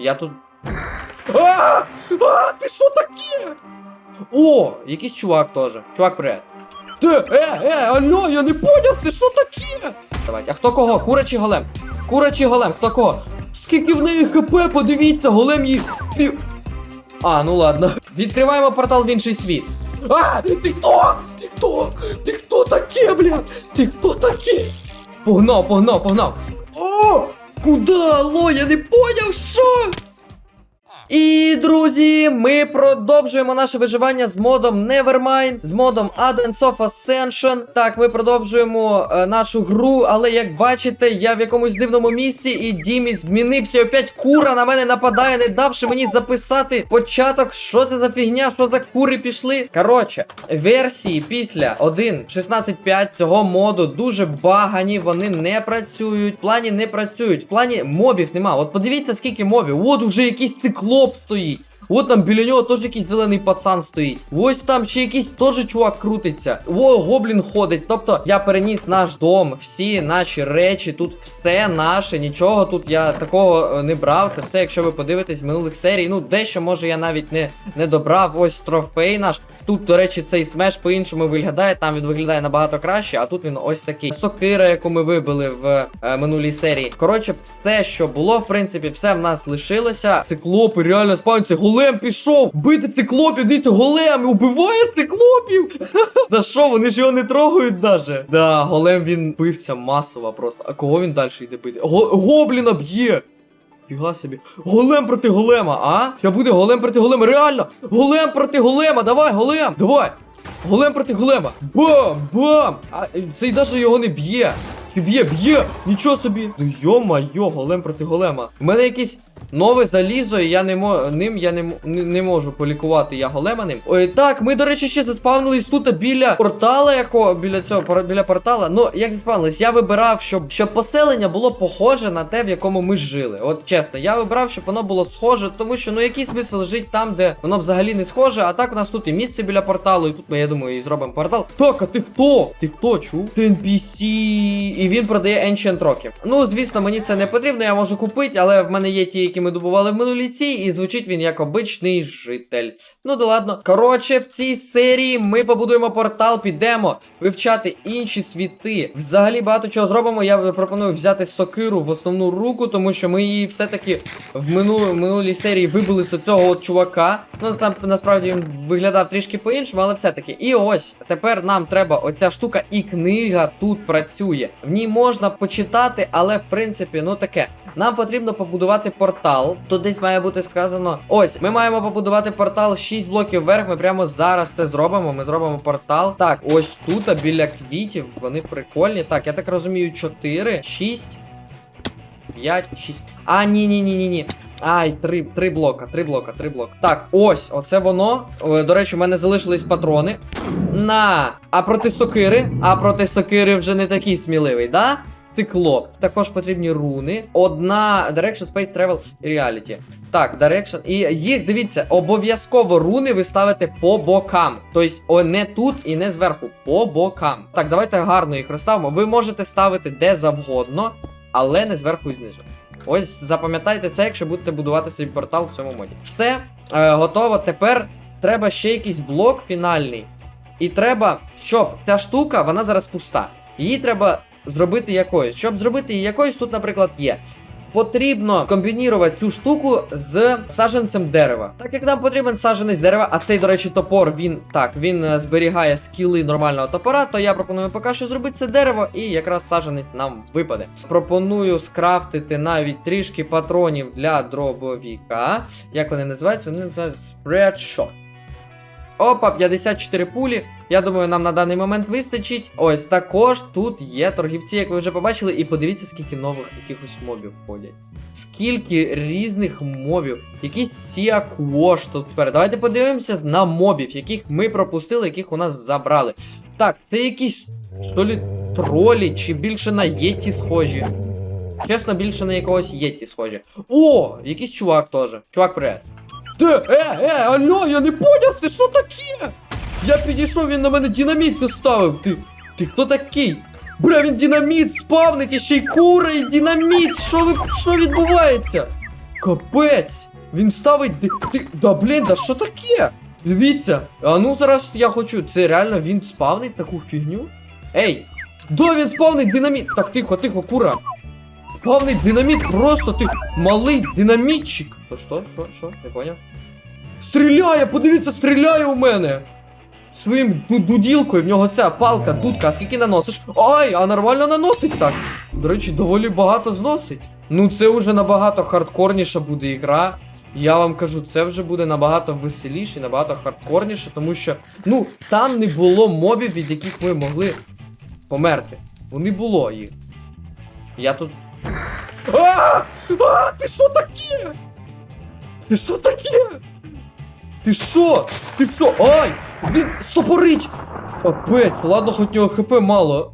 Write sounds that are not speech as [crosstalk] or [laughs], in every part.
Я тут. А! А! Ти що таке? О, якийсь чувак теж. Чувак, привет. Е, е, алло, я не поняв, це що таке? Давайте, а хто кого? Кура чи голем? Кура чи голем, хто кого? Скільки в неї хп, подивіться, голем пів- А, ну ладно. Відкриваємо портал в інший світ. А, ти хто? Ти хто? Ти хто таке, бля? Ти хто такий? Погнав, погнав, погнав. О! Куда? Алло, я не поняв, що? І, друзі, ми продовжуємо наше виживання з модом Nevermind, з модом Advents of Ascension. Так, ми продовжуємо е, нашу гру, але як бачите, я в якомусь дивному місці, і Дімі змінився. Опять кура на мене нападає, не давши мені записати початок. Що це за фігня? Що за кури пішли? Коротше, версії після 1.16.5 цього моду дуже багані, вони не працюють. В плані не працюють. В плані мобів нема. От подивіться, скільки мобів. От уже якийсь циклоп стоїть. От там біля нього теж якийсь зелений пацан стоїть. Ось там ще якийсь теж чувак крутиться. О, гоблін ходить. Тобто я переніс наш дом, всі наші речі, тут все наше, нічого тут я такого е, не брав. Це все, якщо ви подивитесь минулих серій. Ну, дещо може я навіть не, не добрав. Ось трофей наш. Тут, до речі, цей смеш по-іншому виглядає. Там він виглядає набагато краще, а тут він ось такий. Сокира, яку ми вибили в е, минулій серії. Коротше, все, що було, в принципі, все в нас лишилося. Циклопи, реально спавняться. Голем пішов. Бити циклопів, дивіться, голем убиває циклопів. [laughs] За що? Вони ж його не трогають даже. Да, голем він бивця масово просто. А кого він далі йде бити? Го- гобліна б'є. Фіга собі. Голем проти голема, а? Що буде голем проти голема? Реально! Голем проти голема! Давай, голем! Давай! Голем проти голема! Бам! Бам! А цей даже його не б'є! Чи б'є, б'є! Нічого собі! Ну йо-майо, голем проти голема. У мене якийсь нове залізо, і я не мо... ним я не, не, не можу полікувати я голема ним. Ой, так, ми, до речі, ще заспавнились тут біля портала, якого біля цього біля портала. Ну, як заспавнились, я вибирав, щоб, щоб поселення було похоже на те, в якому ми жили. От чесно, я вибрав, щоб воно було схоже, тому що ну який смисл жити там, де воно взагалі не схоже. А так у нас тут і місце біля порталу, і тут ми, я думаю, і зробимо портал. Так, а ти хто? Ти хто чув? Ти NPC. І він продає Ancient Rockів. Ну, звісно, мені це не потрібно, я можу купити, але в мене є ті, які ми добували в минулій цій, і звучить він як обичний житель. Ну да ладно. Коротше, в цій серії ми побудуємо портал, підемо вивчати інші світи. Взагалі багато чого зробимо. Я пропоную взяти сокиру в основну руку, тому що ми її все-таки в минулій, минулій серії вибили з цього от чувака. Ну там насправді він виглядав трішки по-іншому, але все-таки. І ось тепер нам треба ось ця штука, і книга тут працює. В ній можна почитати, але в принципі, ну таке. Нам потрібно побудувати портал. Тут десь має бути сказано. Ось, ми маємо побудувати портал 6 блоків вверх. Ми прямо зараз це зробимо. Ми зробимо портал. Так, ось тут, а біля квітів. Вони прикольні. Так, я так розумію, 4, 6, 5, 6. А, ні, ні, ні, ні, ні. Ай, три, три блока, три блока, три блока. Так, ось, оце воно. До речі, у мене залишились патрони. На. А проти сокири? А проти сокири вже не такий сміливий, да? Циклоп. Також потрібні руни. Одна Direction Space Travel Reality. Так, Direction. І їх, дивіться, обов'язково руни ви ставите по бокам. Тобто, не тут і не зверху, по бокам. Так, давайте гарно їх розставимо. Ви можете ставити де завгодно, але не зверху і знизу. Ось запам'ятайте це, якщо будете будувати свій портал в цьому моді. Все, е, готово. Тепер треба ще якийсь блок фінальний. І треба, щоб ця штука, вона зараз пуста. Її треба зробити якоюсь. Щоб зробити її якоюсь, тут, наприклад, є. Потрібно комбінірувати цю штуку з саджанцем дерева. Так як нам потрібен саджанець дерева, а цей, до речі, топор, він так, він е, зберігає скіли нормального топора, то я пропоную поки що зробити це дерево, і якраз саджанець нам випаде. Пропоную скрафтити навіть трішки патронів для дробовіка. Як вони називаються? Вони називаються Spreadshot. Опа, 54 пулі. Я думаю, нам на даний момент вистачить. Ось також тут є торгівці, як ви вже побачили, і подивіться, скільки нових якихось мобів входять. Скільки різних мобів, якийсь сіаквош тут тепер. Давайте подивимося на мобів, яких ми пропустили, яких у нас забрали. Так, це якісь що лі тролі, чи більше на єті схожі. Чесно, більше на якогось єті схожі. О, якийсь чувак теж. Чувак, привіт. Де? Е, е, алло, я не поняв, це що таке? Я підійшов, він на мене динаміт поставив. Ти. Ти хто такий? Бля, він динаміт спавнить, і ще й кура, і динаміт. Що ви. Що відбувається? Капець! Він ставить. Ти. Да блін, да що таке? Дивіться. А ну зараз я хочу. Це реально він спавнить таку фігню? Ей! Да, він спавнить динаміт! Так, тихо, тихо, кура! Спавнить динаміт, просто ти малий динамітчик! То що, що, що? Не поняв? Стріляє! Подивіться, стріляє у мене! Своїм ду- дуділкою, в нього ця палка, дудка, а скільки наносиш? Ай, а нормально наносить так. До речі, доволі багато зносить. Ну це вже набагато хардкорніша буде ігра. Я вам кажу, це вже буде набагато веселіше, набагато хардкорніше, тому що, ну, там не було мобів, від яких ми могли померти. Не було їх. Я тут. А! А! Ти що таке? Ти що таке? Ти що? Ти що? Ай! Він стопорить! Капець, ладно, хоч нього хп мало.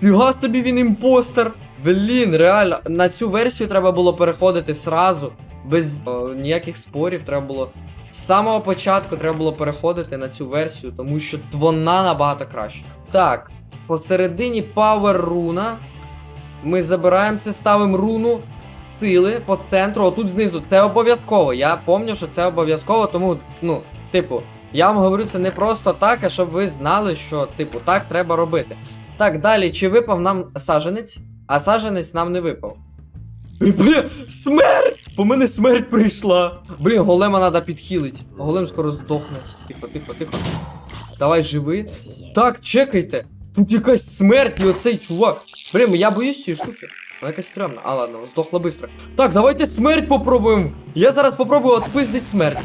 Фігас тобі він імпостер. Блін, реально, на цю версію треба було переходити сразу. Без о, ніяких спорів треба було. З самого початку треба було переходити на цю версію, тому що вона набагато краще. Так, посередині Power руна. Ми забираємо це, ставимо руну сили по центру, отут знизу. Це обов'язково. Я пам'ятаю, що це обов'язково, тому, ну, типу, я вам говорю це не просто так, а щоб ви знали, що, типу, так треба робити. Так, далі, чи випав нам саженець? А саженець нам не випав. Блін, смерть! По мене смерть прийшла. Блін, голема треба підхилити. Голем скоро здохне. Тихо, тихо, тихо. Давай живи. Так, чекайте. Тут якась смерть і оцей чувак. Блін, я боюсь цієї штуки. Вона якась стрьомна. А ладно, здохла быстро. Так, давайте смерть попробуємо. Я зараз попробую отпиздить смерть.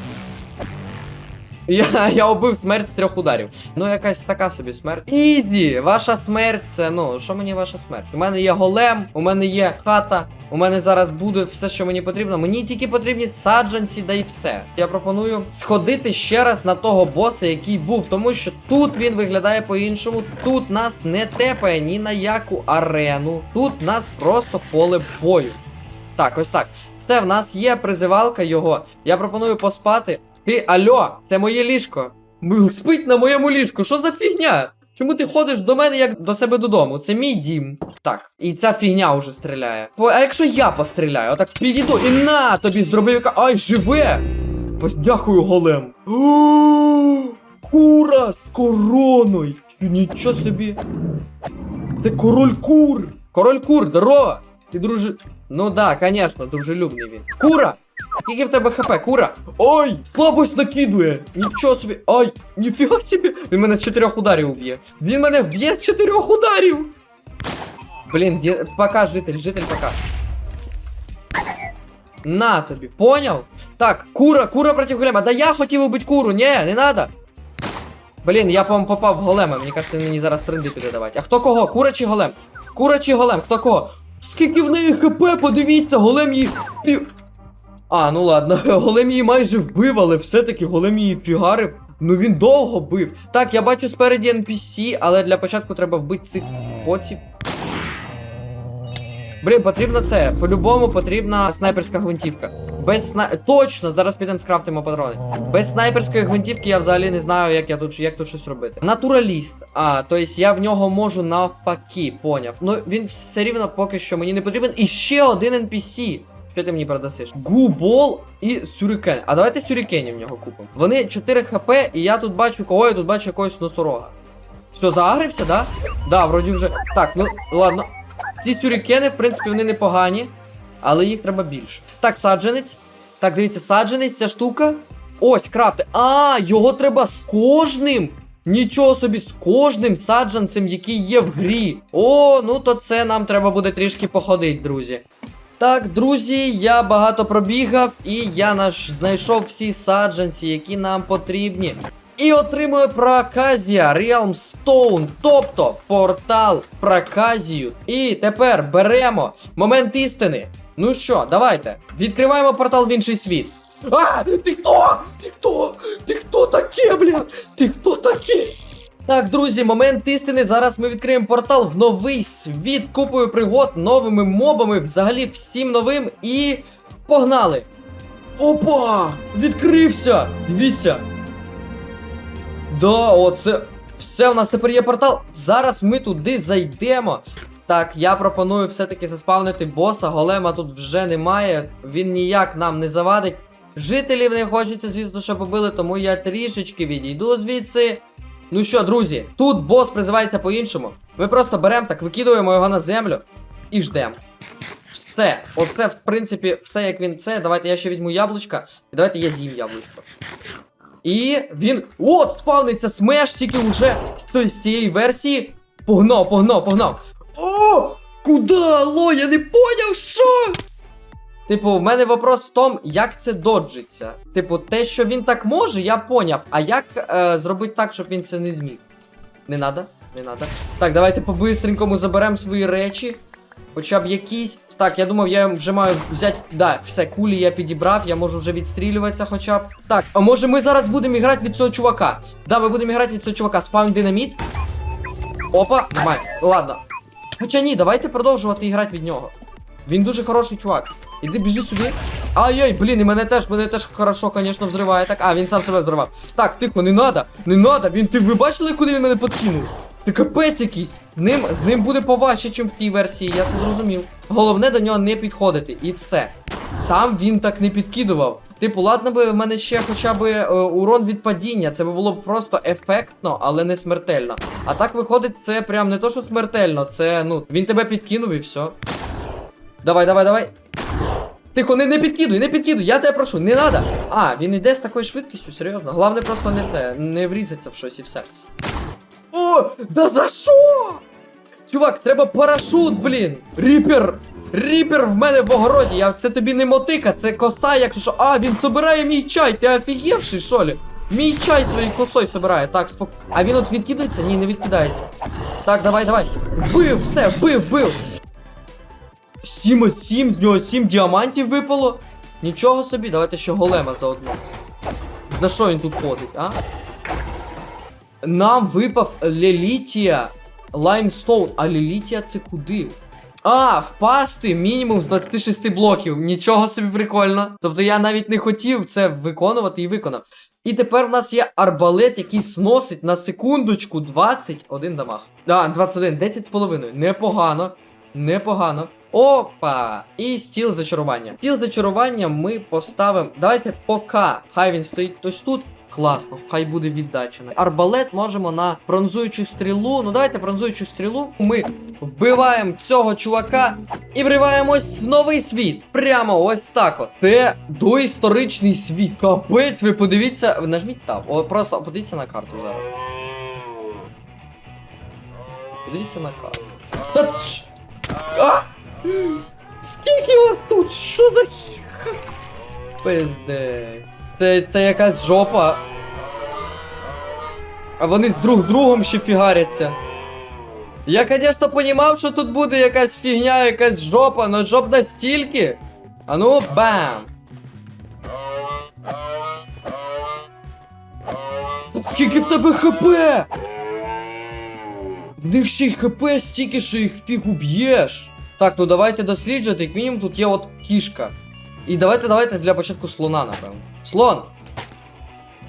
Я, я убив смерть з трьох ударів. Ну, якась така собі смерть. Ізі! Ваша смерть це, ну, що мені ваша смерть? У мене є голем, у мене є хата, у мене зараз буде все, що мені потрібно. Мені тільки потрібні саджанці, да і все. Я пропоную сходити ще раз на того боса, який був, тому що тут він виглядає по-іншому. Тут нас не тепає ні на яку арену. Тут нас просто поле бою. Так, ось так. Все, в нас є призивалка його. Я пропоную поспати. Ти, альо, це моє ліжко. Спить на моєму ліжку. Що за фігня? Чому ти ходиш до мене як до себе додому? Це мій дім. Так, і ця фігня вже стріляє. А якщо я постріляю, отак підійду і на тобі з дробовика. Ай, живе! Дякую, голем. Кура з короною. Нічого собі. Це король кур. Король кур, здорово. Ти дружи. Ну да, конечно, дружелюбний він. Кура! Скільки в тебе хп, кура? Ой! Слабость накидує! Нічого собі! Ай! Ніфіга собі! Він мене з чотирьох ударів уб'є. Він мене вб'є з чотирьох ударів! Блін, ді... пока, житель, житель, пока. На тобі, поняв? Так, кура, кура проти голема. Да я хотів убити куру, ні, не надо. Блін, я, по-моєму, попав в голема. Мені кажеться, мені зараз тренди піде давати. А хто кого? Кура чи голем? Кура чи голем? Хто кого? Скільки в неї хп, подивіться, голем її пів. А, ну ладно, [laughs] голем майже вбив, але все-таки голем її фігарив. Ну він довго бив. Так, я бачу спереді NPC, але для початку треба вбити цих поців. Блін, потрібно це. По-любому потрібна снайперська гвинтівка. Без сна... Точно, зараз підемо скрафтимо патрони. Без снайперської гвинтівки я взагалі не знаю, як я тут як тут щось робити. Натураліст. А, тобто я в нього можу навпаки, поняв. Ну він все рівно поки що мені не потрібен. І ще один NPC. Що ти мені продасиш? Губол і сюрикен. А давайте сюрикенів в нього купимо. Вони 4 хп, і я тут бачу кого, я тут бачу якогось носорога. Все, заагрився, да? Да, вроді вже. Так, ну ладно. Ці сюрикени, в принципі, вони непогані, але їх треба більше. Так, саджанець. Так, дивіться, саджанець, ця штука. Ось, крафти. А, його треба з кожним. Нічого собі, з кожним саджанцем, який є в грі. О, ну то це нам треба буде трішки походити, друзі. Так, друзі, я багато пробігав, і я наш знайшов всі саджанці, які нам потрібні. І отримую проказія Realm Stone, тобто портал проказію. І тепер беремо момент істини. Ну що, давайте. Відкриваємо портал в інший світ. А, ти хто? Ти хто? Ти хто таке, бля? Ти хто такий? Так, друзі, момент істини. Зараз ми відкриємо портал в новий світ купою пригод, новими мобами, взагалі всім новим. І погнали! Опа! Відкрився! Дивіться! Да, оце. Все, у нас тепер є портал. Зараз ми туди зайдемо. Так, я пропоную все-таки заспавнити боса. Голема тут вже немає. Він ніяк нам не завадить. Жителів не хочеться, звісно, що побили, тому я трішечки відійду звідси. Ну що, друзі, тут бос призивається по-іншому. Ми просто беремо так, викидуємо його на землю і ждемо. Все. Оце, в принципі, все як він це. Давайте я ще візьму яблучка. І давайте я з'їм яблучко. І він. От, спавниться смеш тільки вже з цієї- версії. Погнав, погнав, погнав. О! Куда? Алло, я не поняв, що? Типу, в мене вопрос в тому, як це доджиться. Типу, те, що він так може, я поняв. А як е, зробити так, щоб він це не зміг? Не надо, не надо. Так, давайте по-бистренькому заберемо свої речі. Хоча б якісь. Так, я думав, я вже маю взяти. Да, все, кулі я підібрав, я можу вже відстрілюватися хоча б. Так, а може ми зараз будемо грати від цього чувака? Да, ми будемо грати від цього чувака. Спавн динаміт. Опа, нормально. Ладно. Хоча ні, давайте продовжувати грати від нього. Він дуже хороший чувак. Іди біжи сюди. Ай-яй, блін, і мене теж, мене теж хорошо, звісно, взриває. Так, а, він сам себе взривав. Так, тихо, не надо, не надо. Він, ти ви бачили, куди він мене подкинув? Ти капець якийсь. З ним, з ним буде поважче, ніж в тій версії, я це зрозумів. Головне до нього не підходити, і все. Там він так не підкидував. Типу, ладно би в мене ще хоча б е, урон від падіння. Це би було б просто ефектно, але не смертельно. А так виходить, це прям не то, що смертельно, це ну, він тебе підкинув і все. Давай, давай, давай. Тихо, не, не підкидуй, не підкидуй, я тебе прошу, не треба. А, він іде з такою швидкістю, серйозно. Головне просто не це, не врізаться в щось і все. О, да за що? Чувак, треба парашут, блін. Ріпер! Ріпер в мене в огороді. Я, Це тобі не мотика, це коса, якщо що. А, він собирає мій чай, ти офігівший, що ли? Мій чай своєю косою собирає. Так, спок. А він от відкидається? Ні, не відкидається. Так, давай, давай. Бив, все, бив, бив. 7, 7, в нього 7 діамантів випало. Нічого собі, давайте ще голема заодно. На що він тут ходить, а? Нам випав лелітія лаймстоун. А лелітія це куди? А, впасти мінімум з 26 блоків. Нічого собі прикольно. Тобто я навіть не хотів це виконувати і виконав. І тепер у нас є арбалет, який сносить на секундочку 21 дамаг. А, 21, 10 з половиною. Непогано. Непогано. Опа! І стіл зачарування. Стіл зачарування ми поставимо. Давайте поки. Хай він стоїть ось тут. Класно, хай буде віддачено. Арбалет можемо на пронзуючу стрілу. Ну давайте пронзуючу стрілу. Ми вбиваємо цього чувака і вриваємось в новий світ. Прямо ось так от. Це доісторичний світ. Капець, ви подивіться. Нажміть там. О, просто подивіться на карту зараз. Подивіться на карту. Та. А! Скільки вас тут? Що за хі- Пиздець. Це, це якась жопа. А вони з друг другом ще фігаряться. Я, конечно, понімав, що тут буде якась фігня, якась жопа, но жоп настільки. А ну, бам! Скільки в тебе хп? В них ще й хп стільки, що їх фіг уб'єш. Так, ну давайте досліджувати, як мінімум тут є от кішка. І давайте, давайте для початку слона, напевно. Слон!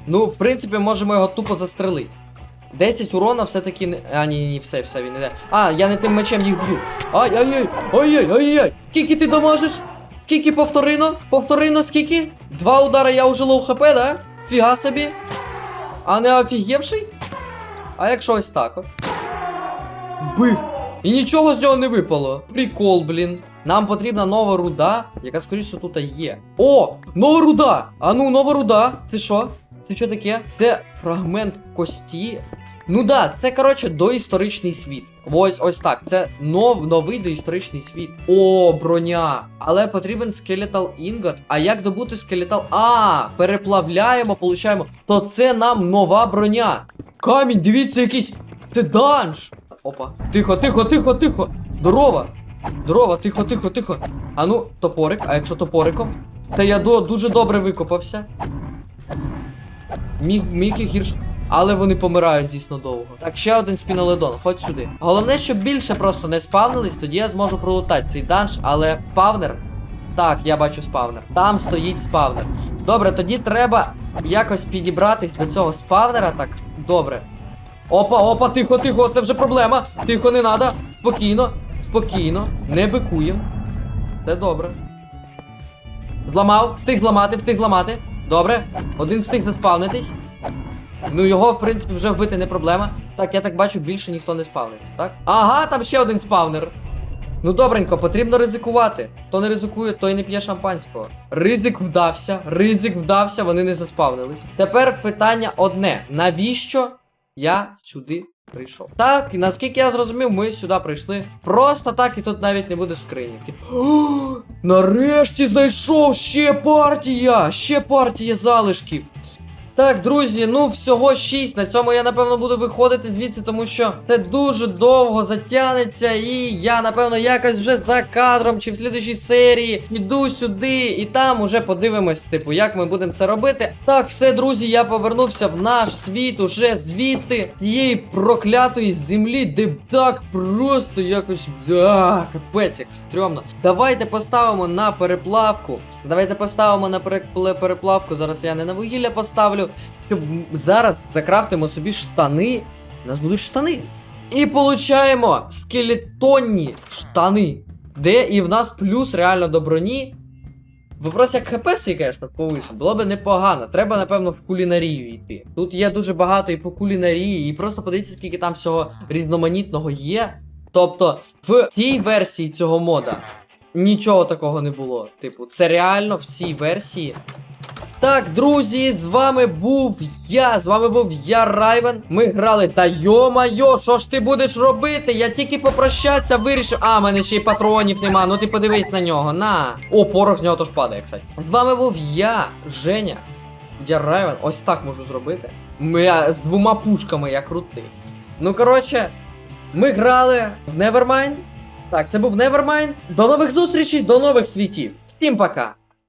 Ну, в принципі, можемо його тупо застрелити. 10 урона все-таки не. А, ні, ні, все, все, він іде. А, я не тим мечем їх б'ю. Ай-яй-яй! Ай-яй, ай-яй! Скільки ти дамажиш? Скільки повторино? Повторино скільки? Два удара я уже лоу хп, да? Фіга собі. А не офігівший? А якщо ось так от? Вбив. І нічого з нього не випало. Прикол, блін. Нам потрібна нова руда, яка скоріше тут є. О! Нова руда! А ну, нова руда. Це що? Це що таке? Це фрагмент кості. Ну да, це коротше доісторичний світ. Ось ось так. Це нов, новий доісторичний світ. О, броня. Але потрібен скелетал інгот. А як добути скелетал? А, переплавляємо, получаємо. То це нам нова броня. Камінь, дивіться, якийсь. Це данж. Опа. Тихо, тихо, тихо, тихо. Здорово. Здорово, тихо, тихо, тихо. А ну, топорик, а якщо топориком? Та я до, дуже добре викопався. Міг, міг і гірше. Але вони помирають, звісно, довго. Так, ще один спіноледон, ходь сюди. Головне, щоб більше просто не спавнились, тоді я зможу пролутати цей данж, але спавнер. Так, я бачу спавнер. Там стоїть спавнер. Добре, тоді треба якось підібратись до цього спавнера. Так, добре. Опа, опа, тихо, тихо, це вже проблема. Тихо, не надо. Спокійно. Спокійно, не бикуємо. Все добре. Зламав, встиг зламати, встиг зламати. Добре. Один встиг заспавнитись. Ну, його, в принципі, вже вбити не проблема. Так, я так бачу, більше ніхто не спавниться, так? Ага, там ще один спавнер. Ну добренько, потрібно ризикувати. Хто не ризикує, той не п'є шампанського. Ризик вдався, ризик вдався, вони не заспавнились. Тепер питання одне: навіщо я сюди прийшов? Так, і наскільки я зрозумів, ми сюди прийшли. Просто так, і тут навіть не буде скринівки. Нарешті знайшов ще партія! Ще партія залишків. Так, друзі, ну всього 6. На цьому я напевно буду виходити звідси, тому що це дуже довго затягнеться. І я, напевно, якось вже за кадром чи в слідчій серії йду сюди і там уже подивимось, типу, як ми будемо це робити. Так, все, друзі, я повернувся в наш світ уже звідти тієї проклятої землі, де так просто якось. А, капець, як стрьомно. Давайте поставимо на переплавку. Давайте поставимо на переплавку. Зараз я не на вугілля поставлю. Щоб зараз закрафтимо собі штани. У нас будуть штани. І получаємо скелетонні штани. Де і в нас плюс реально до броні. Вопрос, як хп свій, звісно, повисить, було би непогано. Треба, напевно, в кулінарію йти. Тут є дуже багато і по кулінарії, і просто подивіться, скільки там всього різноманітного є. Тобто, в тій версії цього мода нічого такого не було. Типу, це реально в цій версії. Так, друзі, з вами був я. З вами був я, Райвен. Ми грали. Та йо-майо, що ж ти будеш робити? Я тільки попрощатися вирішив. А, мене ще й патронів нема. Ну ти подивись на нього. На. О, порох з нього теж падає, кстати. З вами був я, Женя. Я Райвен. Ось так можу зробити. Ми з двома пушками, я крутий. Ну, коротше, ми грали в Nevermind. Так, це був Nevermind. До нових зустрічей, до нових світів. Всім пока!